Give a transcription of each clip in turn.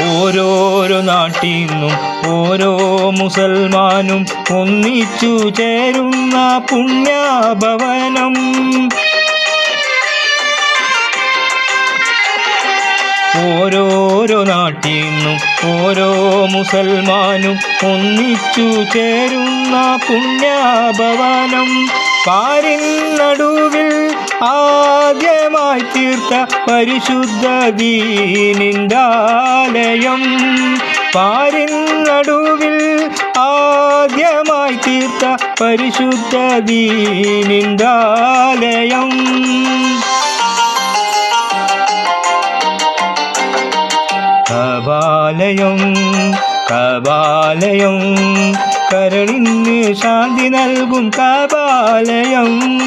ഓരോരോ നാട്ടിൽ നിന്നും ഓരോ മുസൽമാനും ഒന്നിച്ചു ചേരുന്ന പുണ്യഭവനം. ഓരോരോ നാട്ടിൽ നിന്നും ഓരോ മുസൽമാനും ഒന്നിച്ചു ചേരുന്ന പുണ്യഭവനം. പാരിൻ നടുവിൽ ആദ്യമായി തീർത്ത പരിശുദ്ധ ദീനിന്ദാലയം. പാരിൻ നടുവിൽ ആദ്യമായി തീർത്ത പരിശുദ്ധ ദീനിന്ദാലയം. കപാലയം കപാലയം കരളിന് ശാന്തി നൽകും കപാലയം.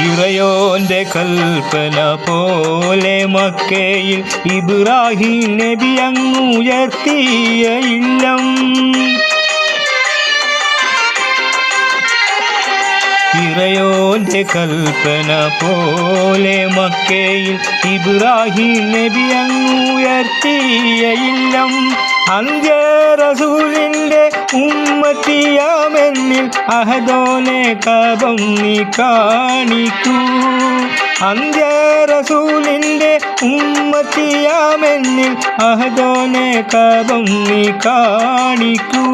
ഇറയോന്റെ കൽപ്പന പോലെ മക്കയിൽ ഇബ്രാഹിം നബി അങ്ങുയർത്തിയ ഇല്ലം ഇറയോന്റെ കൽപ്പന പോലെ മക്കയിൽ ഇബ്രാഹിം നബി അങ്ങുയർത്തിയില്ലം അഞ്ചേറസൂലിന്റെ ഉമ്മത്തിയാമെന്നിൽ അഹദോനെ കപം നീ കാണിക്കൂ. അഞ്ചേറസൂലിന്റെ ഉമ്മത്തിയാമെന്നിൽ അഹദോനെ കപം നീ കാണിക്കൂ.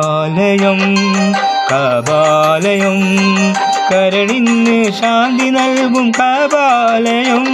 കപാലയം കപാലയം കരളിന് ശാന്തി നൽകും കപാലയം